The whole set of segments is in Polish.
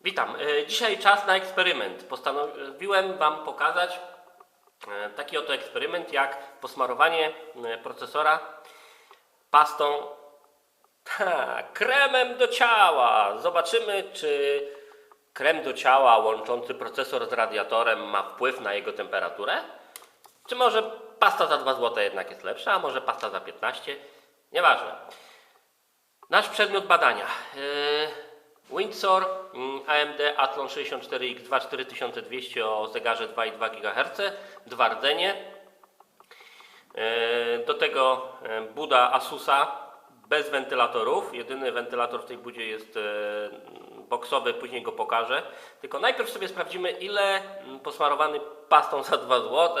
Witam. E, Dzisiaj czas na eksperyment. Postanowiłem Wam pokazać e, taki oto eksperyment, jak posmarowanie e, procesora pastą ha, kremem do ciała. Zobaczymy, czy krem do ciała łączący procesor z radiatorem ma wpływ na jego temperaturę. Czy może pasta za 2 zł jednak jest lepsza, a może pasta za 15? Nieważne. Nasz przedmiot badania. Yy, Windsor AMD Athlon 64X2 4200 o zegarze 2,2 GHz, dwa rdzenie. Yy, Do tego yy, buda Asusa bez wentylatorów. Jedyny wentylator w tej budzie jest yy, boksowy, później go pokażę. Tylko najpierw sobie sprawdzimy, ile posmarowany pastą za 2 zł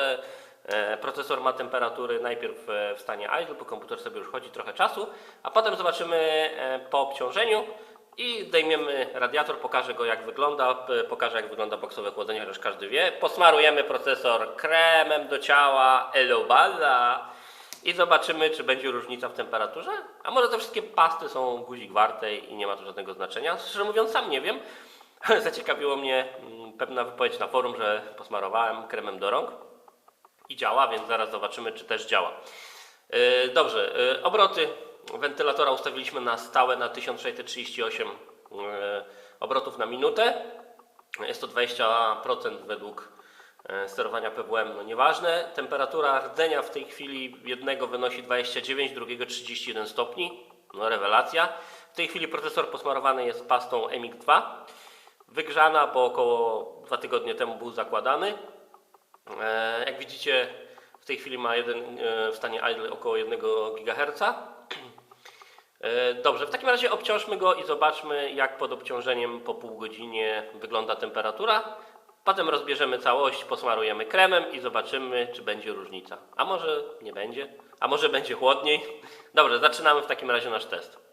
E, Procesor ma temperatury najpierw e, w stanie idle, bo komputer sobie już chodzi trochę czasu, a potem zobaczymy e, po obciążeniu i zdejmiemy radiator, pokażę go jak wygląda, pokażę jak wygląda boksowe chłodzenie, chociaż każdy wie. Posmarujemy procesor kremem do ciała Elobala i zobaczymy, czy będzie różnica w temperaturze. A może te wszystkie pasty są guzik wartej i nie ma to żadnego znaczenia. Szczerze mówiąc, sam nie wiem, ale zaciekawiło mnie mm, pewna wypowiedź na forum, że posmarowałem kremem do rąk i działa, więc zaraz zobaczymy, czy też działa. Yy, Dobrze, yy, obroty wentylatora ustawiliśmy na stałe na 1638 yy, obrotów na minutę. Jest to 20% według yy, sterowania PWM, no nieważne. Temperatura rdzenia w tej chwili jednego wynosi 29, drugiego 31 stopni. No rewelacja. W tej chwili procesor posmarowany jest pastą MX2. Wygrzana, bo około dwa tygodnie temu był zakładany. E, Jak widzicie, w tej chwili ma jeden, e, w stanie idle około 1 GHz. E, Dobrze, w takim razie obciążmy go i zobaczmy, jak pod obciążeniem po pół godzinie wygląda temperatura. Potem rozbierzemy całość, posmarujemy kremem i zobaczymy, czy będzie różnica. A może nie będzie, a może będzie chłodniej. Dobrze, zaczynamy w takim razie nasz test.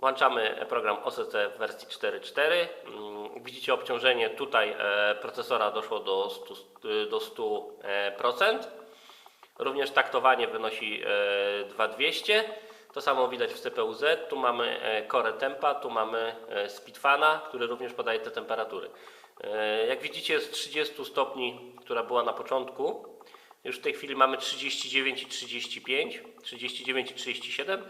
Włączamy program OCC w wersji 4.4. Mm, widzicie obciążenie tutaj e, procesora doszło do 100%. y, Do 100%. Również taktowanie wynosi e, 2200. To samo widać w CPU-Z. Tu mamy e, Core Tempa, tu mamy e, Speedfana, który również podaje te temperatury. E, Jak widzicie z 30 stopni, która była na początku, już w tej chwili mamy 39 i 35, 39 i 37.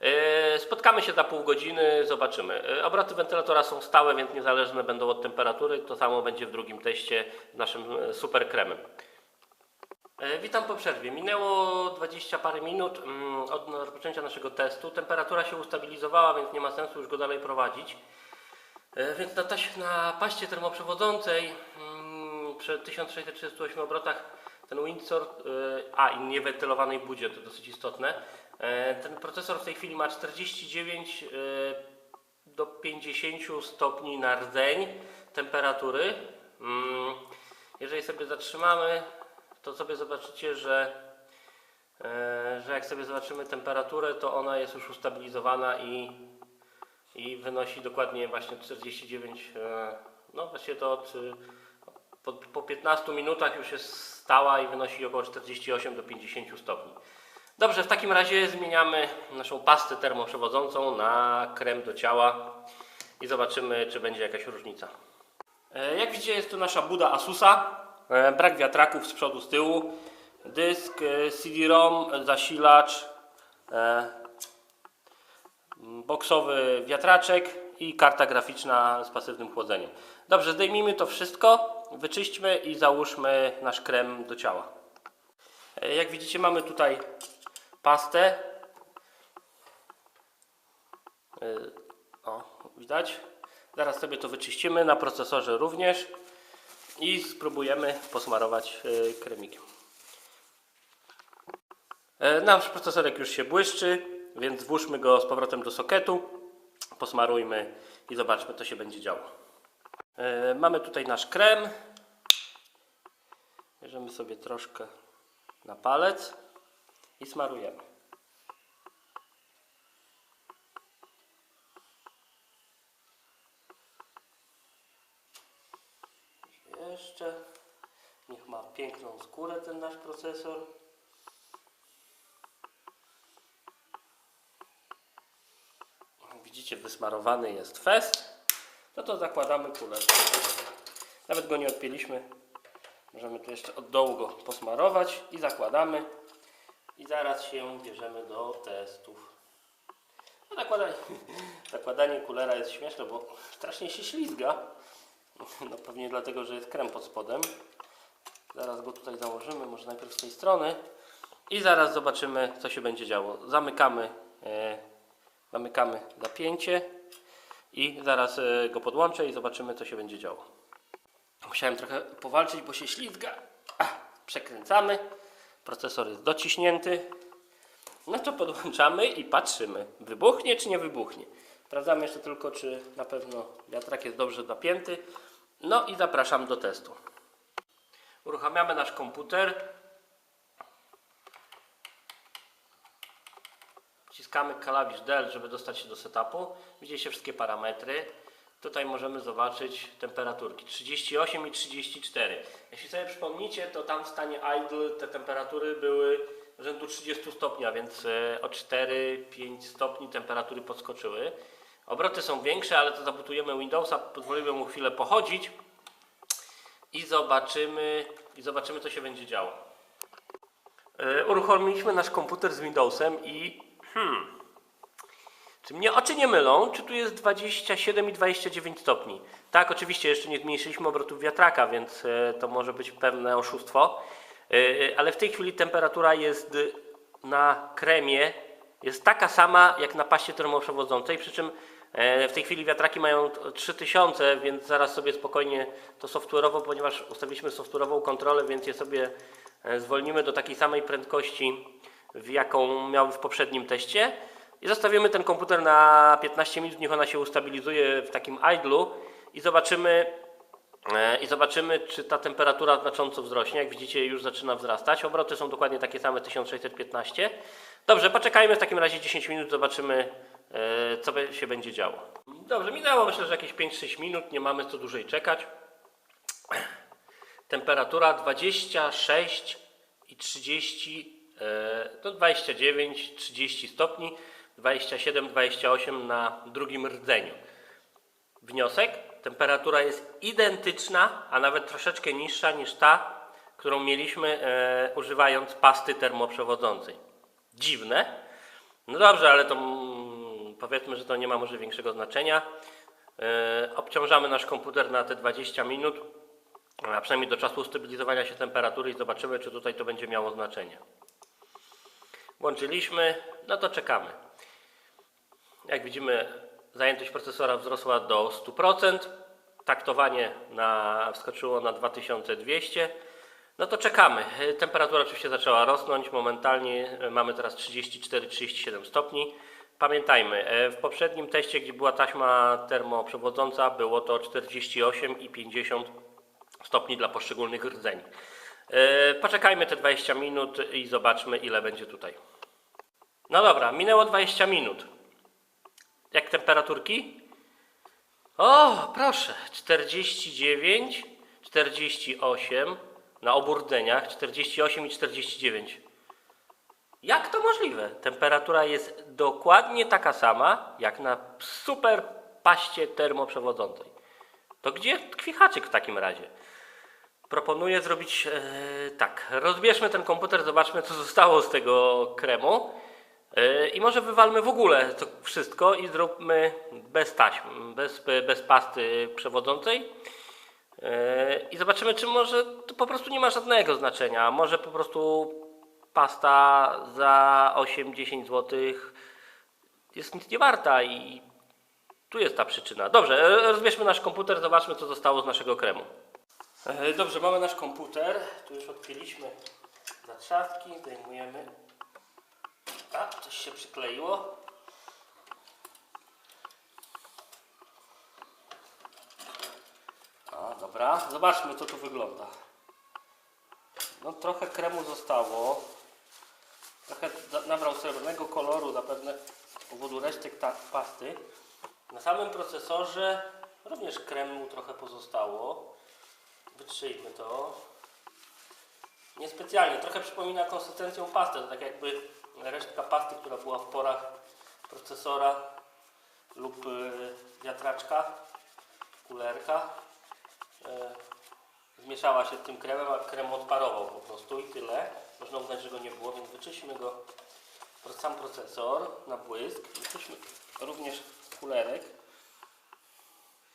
E, Spotkamy się za pół godziny, zobaczymy. E, Obroty wentylatora są stałe, więc niezależne będą od temperatury. To samo będzie w drugim teście z naszym e, super kremem. E, Witam po przerwie. Minęło 20 parę minut mm, od rozpoczęcia naszego testu. Temperatura się ustabilizowała, więc nie ma sensu już go dalej prowadzić. E, Więc na, na paście termoprzewodzącej mm, przy 1638 obrotach ten Windsor, e, a i niewentylowanej budzie, to dosyć istotne, ten procesor w tej chwili ma 49 e, do 50 stopni na rdzeń temperatury. Mm, Jeżeli sobie zatrzymamy, to sobie zobaczycie, że, e, że jak sobie zobaczymy temperaturę, to ona jest już ustabilizowana i i wynosi dokładnie właśnie 49, e, no właśnie to od, po, po 15 minutach już jest stała i wynosi około 48 do 50 stopni. Dobrze, w takim razie zmieniamy naszą pastę termoprzewodzącą na krem do ciała i zobaczymy, czy będzie jakaś różnica. E, Jak widzicie, jest to nasza buda Asusa. E, Brak wiatraków z przodu, z tyłu. Dysk, e, CD-ROM, zasilacz, e, boksowy wiatraczek i karta graficzna z pasywnym chłodzeniem. Dobrze, zdejmijmy to wszystko, wyczyśćmy i załóżmy nasz krem do ciała. Jak widzicie mamy tutaj pastę. O, widać. Zaraz sobie to wyczyścimy, na procesorze również i spróbujemy posmarować e, kremikiem. E, Nasz procesorek już się błyszczy, więc włóżmy go z powrotem do soketu, posmarujmy i zobaczmy, co się będzie działo. E, Mamy tutaj nasz krem. Bierzemy sobie troszkę na palec i smarujemy. Jeszcze niech ma piękną skórę ten nasz procesor. Widzicie, wysmarowany jest fest. no to zakładamy kuler. Nawet go nie odpięliśmy. Możemy tu jeszcze od dołu go posmarować i zakładamy. I zaraz się bierzemy do testów. No zakładanie, zakładanie kulera jest śmieszne, bo strasznie się ślizga. No pewnie dlatego, że jest krem pod spodem. Zaraz go tutaj założymy, może najpierw z tej strony. I zaraz zobaczymy, co się będzie działo. Zamykamy, e, zamykamy zapięcie i zaraz e, go podłączę i zobaczymy, co się będzie działo. Musiałem trochę powalczyć, bo się ślizga. Przekręcamy. Procesor jest dociśnięty. No to podłączamy i patrzymy. Wybuchnie czy nie wybuchnie. Sprawdzamy jeszcze tylko, czy na pewno wiatrak jest dobrze zapięty. No i zapraszam do testu. Uruchamiamy nasz komputer. Wciskamy klawisz Del, żeby dostać się do setupu. Widzicie wszystkie parametry. Tutaj możemy zobaczyć temperaturki 38 i 34. Jeśli sobie przypomnicie, to tam w stanie idle te temperatury były rzędu 30 stopni, a więc e, o 4-5 stopni temperatury podskoczyły. Obroty są większe, ale to zabutujemy Windowsa, pozwolimy mu chwilę pochodzić i zobaczymy, i zobaczymy co się będzie działo. E, Uruchomiliśmy nasz komputer z Windowsem i hmm, czy mnie oczy nie mylą? Czy tu jest 27 i 29 stopni? Tak, oczywiście jeszcze nie zmniejszyliśmy obrotów wiatraka, więc e, to może być pewne oszustwo. E, Ale w tej chwili temperatura jest na kremie jest taka sama jak na paście termoprzewodzącej, przy czym w tej chwili wiatraki mają 3000, więc zaraz sobie spokojnie to software'owo, ponieważ ustawiliśmy software'ową kontrolę, więc je sobie e, zwolnimy do takiej samej prędkości, w jaką miały w poprzednim teście. I zostawimy ten komputer na 15 minut, niech ona się ustabilizuje w takim idlu i zobaczymy, e, i zobaczymy, czy ta temperatura znacząco wzrośnie. Jak widzicie, już zaczyna wzrastać. Obroty są dokładnie takie same 1615. Dobrze, poczekajmy w takim razie 10 minut, zobaczymy, e, co be- się będzie działo. Dobrze, minęło myślę, że jakieś 5-6 minut, nie mamy co dłużej czekać. Temperatura 26 i 30, e, no 29, 30 stopni, 27, 28 na drugim rdzeniu. Wniosek? Temperatura jest identyczna, a nawet troszeczkę niższa niż ta, którą mieliśmy e, używając pasty termoprzewodzącej. Dziwne. No dobrze, ale to powiedzmy, że to nie ma może większego znaczenia. E, obciążamy nasz komputer na te 20 minut, a przynajmniej do czasu ustabilizowania się temperatury i zobaczymy, czy tutaj to będzie miało znaczenie. Włączyliśmy, no to czekamy. Jak widzimy, zajętość procesora wzrosła do 100%, taktowanie na, wskoczyło na 2200. No to czekamy. Temperatura oczywiście zaczęła rosnąć. Momentalnie e, mamy teraz 34-37 stopni. Pamiętajmy, e, w poprzednim teście, gdzie była taśma termoprzewodząca, było to 48 i 50 stopni dla poszczególnych rdzeni. E, Poczekajmy te 20 minut i zobaczmy, ile będzie tutaj. No dobra, minęło 20 minut. Jak temperaturki? O, proszę, 49, 48 na obu rdzeniach, 48 i 49. Jak to możliwe? Temperatura jest dokładnie taka sama, jak na super paście termoprzewodzącej. To gdzie tkwi haczyk w takim razie? Proponuję zrobić e, tak. Rozbierzmy ten komputer, zobaczmy co zostało z tego kremu. E, I może wywalmy w ogóle to wszystko i zróbmy bez taśm, bez, bez pasty przewodzącej. E, I zobaczymy, czy może to po prostu nie ma żadnego znaczenia. Może po prostu pasta za 8-10 zł jest nic nie warta i tu jest ta przyczyna. Dobrze, rozbierzmy nasz komputer, zobaczmy co zostało z naszego kremu. E, Dobrze, mamy nasz komputer. Tu już odpięliśmy zatrzaski, zdejmujemy. A, coś się przykleiło. A, dobra, zobaczmy co tu wygląda. No trochę kremu zostało. Trochę nabrał srebrnego koloru, zapewne z powodu resztek ta pasty. Na samym procesorze również kremu trochę pozostało. Wytrzyjmy to. Niespecjalnie, trochę przypomina konsystencją pasty. To tak jakby resztka pasty, która była w porach procesora lub y, wiatraczka kulerka e, zmieszała się z tym kremem, a krem odparował po prostu i tyle. Można uznać, że go nie było, więc wyczyśmy go sam procesor na błysk. Wyczyśmy również kulerek.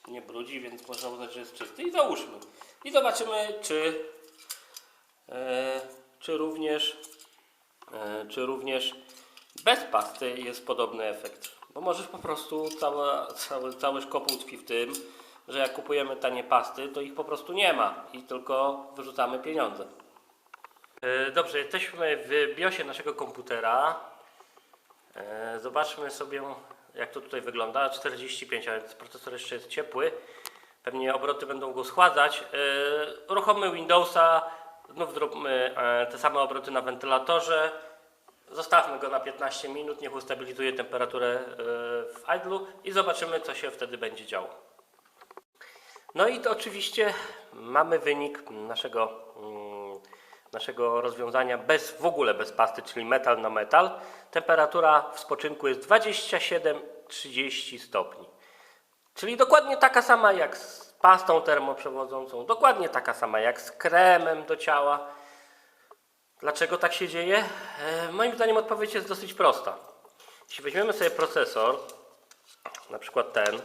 Nie brudzi, więc można uznać, że jest czysty i załóżmy. I zobaczymy, czy, e, czy również e, czy również bez pasty jest podobny efekt. Bo możesz po prostu cała, cały, cały szkopuł tkwi w tym, że jak kupujemy tanie pasty, to ich po prostu nie ma i tylko wyrzucamy pieniądze. E, Dobrze, jesteśmy w BIOSie naszego komputera. E, Zobaczmy sobie, jak to tutaj wygląda. 45, a więc procesor jeszcze jest ciepły. Pewnie obroty będą go schładzać. E, Uruchommy Windowsa, znów zróbmy e, te same obroty na wentylatorze. Zostawmy go na 15 minut, niech ustabilizuje temperaturę e, w idlu i zobaczymy, co się wtedy będzie działo. No i to oczywiście mamy wynik naszego, mm, naszego rozwiązania bez, w ogóle bez pasty, czyli metal na metal. Temperatura w spoczynku jest 27-30 stopni. Czyli dokładnie taka sama jak z pastą termoprzewodzącą, dokładnie taka sama jak z kremem do ciała. Dlaczego tak się dzieje? E, moim zdaniem odpowiedź jest dosyć prosta. Jeśli weźmiemy sobie procesor, na przykład ten,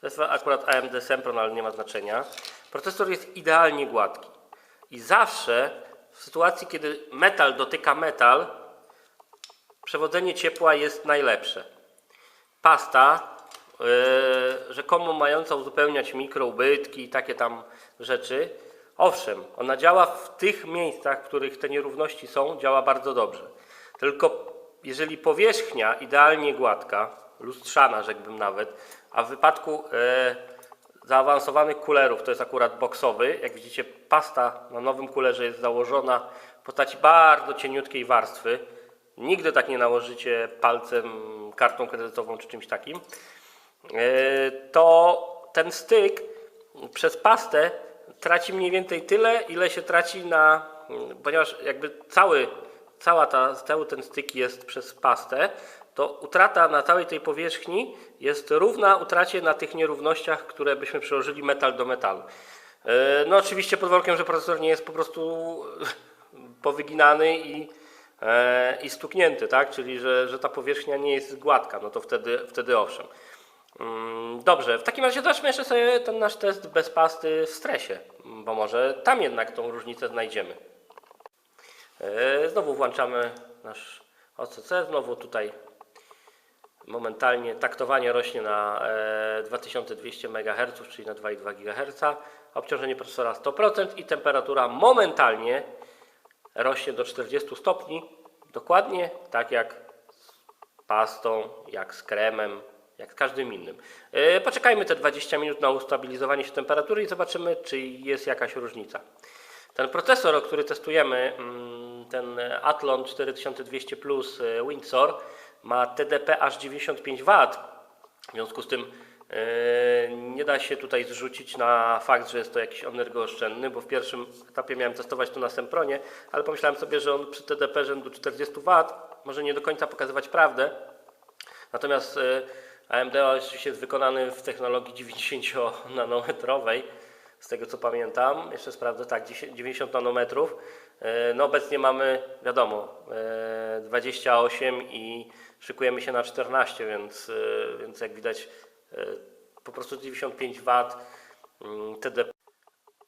to jest akurat AMD Sempron, ale nie ma znaczenia. Procesor jest idealnie gładki. I zawsze w sytuacji, kiedy metal dotyka metal, przewodzenie ciepła jest najlepsze. Pasta, yy, rzekomo mająca uzupełniać mikroubytki i takie tam rzeczy, owszem, ona działa w tych miejscach, w których te nierówności są, działa bardzo dobrze. Tylko jeżeli powierzchnia idealnie gładka, lustrzana rzekłbym nawet, a w wypadku e, zaawansowanych kulerów, to jest akurat boksowy, jak widzicie pasta na nowym kulerze jest założona w postaci bardzo cieniutkiej warstwy, nigdy tak nie nałożycie palcem, kartą kredytową czy czymś takim, e, to ten styk przez pastę traci mniej więcej tyle, ile się traci na, ponieważ jakby cały, cała ta, cały ten styk jest przez pastę, to utrata na całej tej powierzchni jest równa utracie na tych nierównościach, które byśmy przełożyli metal do metalu. E, No oczywiście pod warunkiem, że procesor nie jest po prostu powyginany i, e, i stuknięty, tak? Czyli że, że ta powierzchnia nie jest gładka, no to wtedy, wtedy owszem. Mm, Dobrze, w takim razie zobaczmy jeszcze sobie ten nasz test bez pasty w stresie, bo może tam jednak tą różnicę znajdziemy. E, Znowu włączamy nasz OCC, znowu tutaj momentalnie taktowanie rośnie na e, 2200 MHz, czyli na 2,2 GHz, obciążenie procesora 100% i temperatura momentalnie rośnie do 40 stopni, dokładnie tak jak z pastą, jak z kremem, jak z każdym innym. E, Poczekajmy te 20 minut na ustabilizowanie się temperatury i zobaczymy, czy jest jakaś różnica. Ten procesor, który testujemy, mm, ten Athlon 4200 Plus e, Windsor, ma TDP aż 95 W. W związku z tym e, nie da się tutaj zrzucić na fakt, że jest to jakiś energooszczędny, bo w pierwszym etapie miałem testować to na Sempronie, ale pomyślałem sobie, że on przy TDP rzędu 40 W może nie do końca pokazywać prawdę. Natomiast e, AMD oczywiście jest wykonany w technologii 90-nanometrowej, z tego co pamiętam. Jeszcze sprawdzę, tak, 10 90 nanometrów. E, No obecnie mamy, wiadomo, e, 28 i szykujemy się na 14, więc, e, więc jak widać e, po prostu 95 W TDP.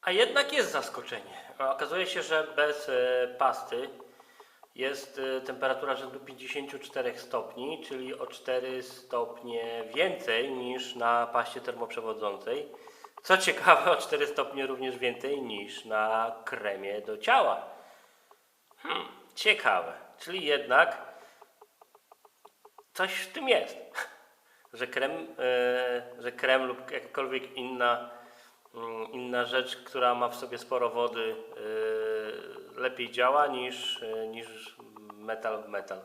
A jednak jest zaskoczenie. Okazuje się, że bez e, pasty jest temperatura rzędu 54 stopni, czyli o 4 stopnie więcej niż na paście termoprzewodzącej. Co ciekawe, o 4 stopnie również więcej niż na kremie do ciała. Hmm, ciekawe. Czyli jednak coś w tym jest. Że krem, e, że krem lub jakakolwiek inna, mm, inna rzecz, która ma w sobie sporo wody, e, lepiej działa niż, e, niż metal metal.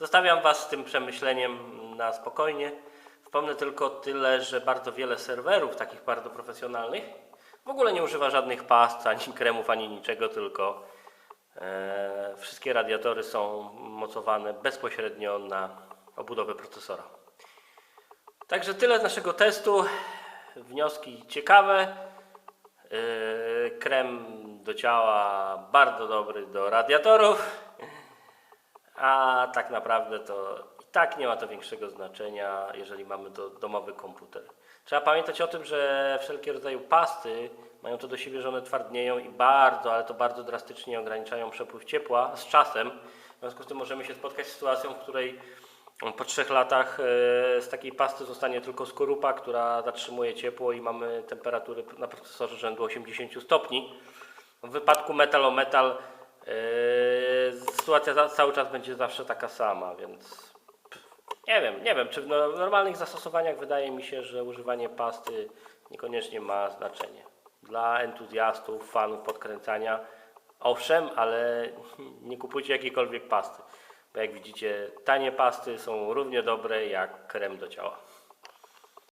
Zostawiam Was z tym przemyśleniem na spokojnie. Wspomnę tylko tyle, że bardzo wiele serwerów, takich bardzo profesjonalnych, w ogóle nie używa żadnych past, ani kremów, ani niczego, tylko wszystkie radiatory są mocowane bezpośrednio na obudowę procesora. Także tyle z naszego testu. wnioski ciekawe. Yy, Krem do ciała bardzo dobry do radiatorów, a tak naprawdę to i tak nie ma to większego znaczenia, jeżeli mamy do, domowy komputer. Trzeba pamiętać o tym, że wszelkie rodzaje pasty mają to do siebie, że one twardnieją i bardzo, ale to bardzo drastycznie ograniczają przepływ ciepła z czasem. W związku z tym możemy się spotkać z sytuacją, w której po trzech latach e, z takiej pasty zostanie tylko skorupa, która zatrzymuje ciepło i mamy temperatury na procesorze rzędu 80 stopni. W wypadku metal o metal e, sytuacja cały czas będzie zawsze taka sama, więc nie wiem, nie wiem, czy w no- w normalnych zastosowaniach wydaje mi się, że używanie pasty niekoniecznie ma znaczenie. Dla entuzjastów, fanów podkręcania, owszem, ale nie kupujcie jakiejkolwiek pasty. Bo jak widzicie, tanie pasty są równie dobre jak krem do ciała.